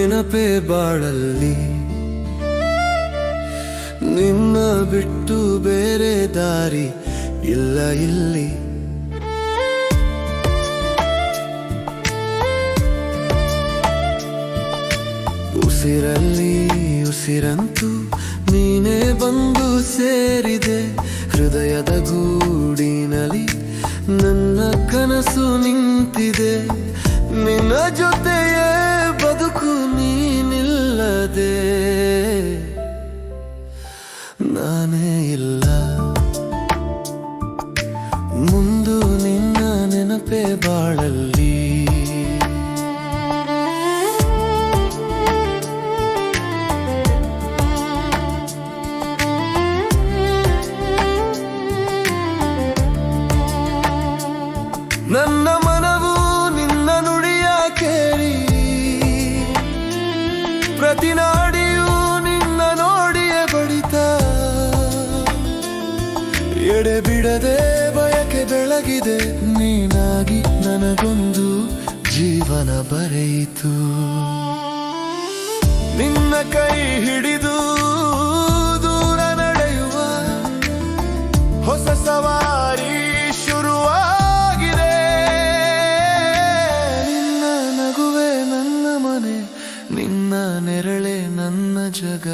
ನೆನಪೆ ಬಾಳಲ್ಲಿ. ನಿನ್ನ ಬಿಟ್ಟು ಬೇರೆ ದಾರಿ ಇಲ್ಲ ಇಲ್ಲಿ. ಉಸಿರಲ್ಲಿ ಉಸಿರಂತೂ ನೀನೇ ಬಂದು ಸೇರಿದೆ. ಹೃದಯದ ಗೂಡಿನಲ್ಲಿ ನನ್ನ ಕನಸು ನಿಂತಿದೆ. ನಿನ್ನ ಜೊತೆ ನಾನೇ ಇಲ್ಲ. ಮುಂದು ನಿನ್ನ ನೆನಪೇ ಬಾಳಲ್ಲಿ. ನನ್ನ ಮನವು ನಿನ್ನ ನುಡಿಯ ಕೇಳಿ. ಪ್ರತಿ ಬೆಳಗಿದೆ, ನೀನಾಗಿ ನನಗೊಂದು ಜೀವನ ಬರೆಯಿತು. ನಿನ್ನ ಕೈ ಹಿಡಿದು ದೂರ ನಡೆಯುವ ಹೊಸ ಸವಾರಿ ಶುರುವಾಗಿದೆ. ನಿನ್ನ ನಗುವೆ ನನ್ನ ಮನೆ, ನಿನ್ನ ನೆರಳೆ ನನ್ನ ಜಗ.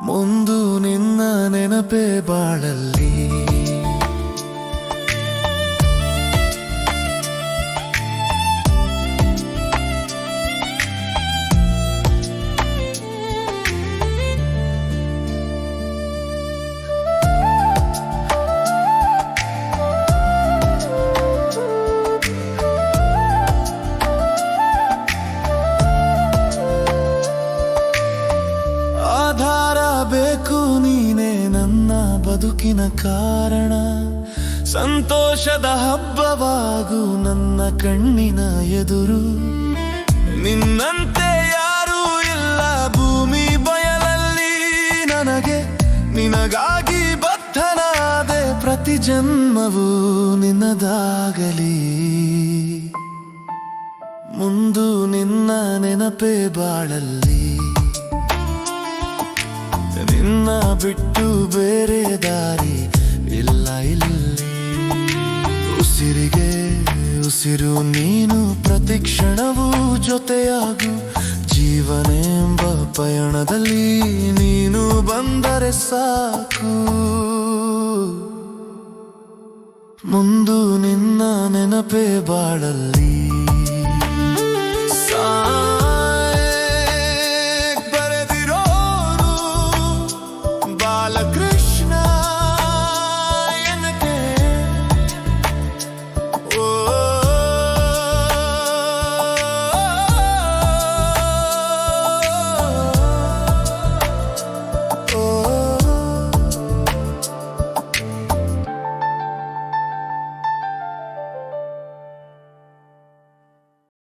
ಮುಂದು ನಿನ್ನ ನೆನಪೇ ಬಾಳಲ್ಲಿ. ಬದುಕಿನ ಕಾರಣ. ಸಂತೋಷದ ಹಬ್ಬವಾಗು ನನ್ನ ಕಣ್ಣಿನ ಎದುರು. ನಿನ್ನಂತೆ ಯಾರೂ ಇಲ್ಲ ಭೂಮಿ ಬಯಲಲ್ಲಿ. ನನಗೆ ನಿನಗಾಗಿ ಬದ್ಧನಾದೆ ಪ್ರತಿ ಜನ್ಮವೂ ನಿನ್ನದಾಗಲಿ. ಮುಂದು ನಿನ್ನ ನೆನಪೇ ಬಾಳಲ್ಲಿ. ನಿನ್ನ ಬಿಟ್ಟು ಬೇರೆ ದಾರಿ ಇಲ್ಲ ಇಲ್ಲಿ. ಉಸಿರಿಗೆ ಉಸಿರು ನೀನು ಪ್ರತಿ ಕ್ಷಣವೂ ಜೊತೆಯಾಗು. ಜೀವನ ಎಂಬ ಪಯಣದಲ್ಲಿ ನೀನು ಬಂದರೆ ಸಾಕು. ಮುಂದು ನಿನ್ನ ನೆನಪೇ ಬಾಳಲ್ಲಿ.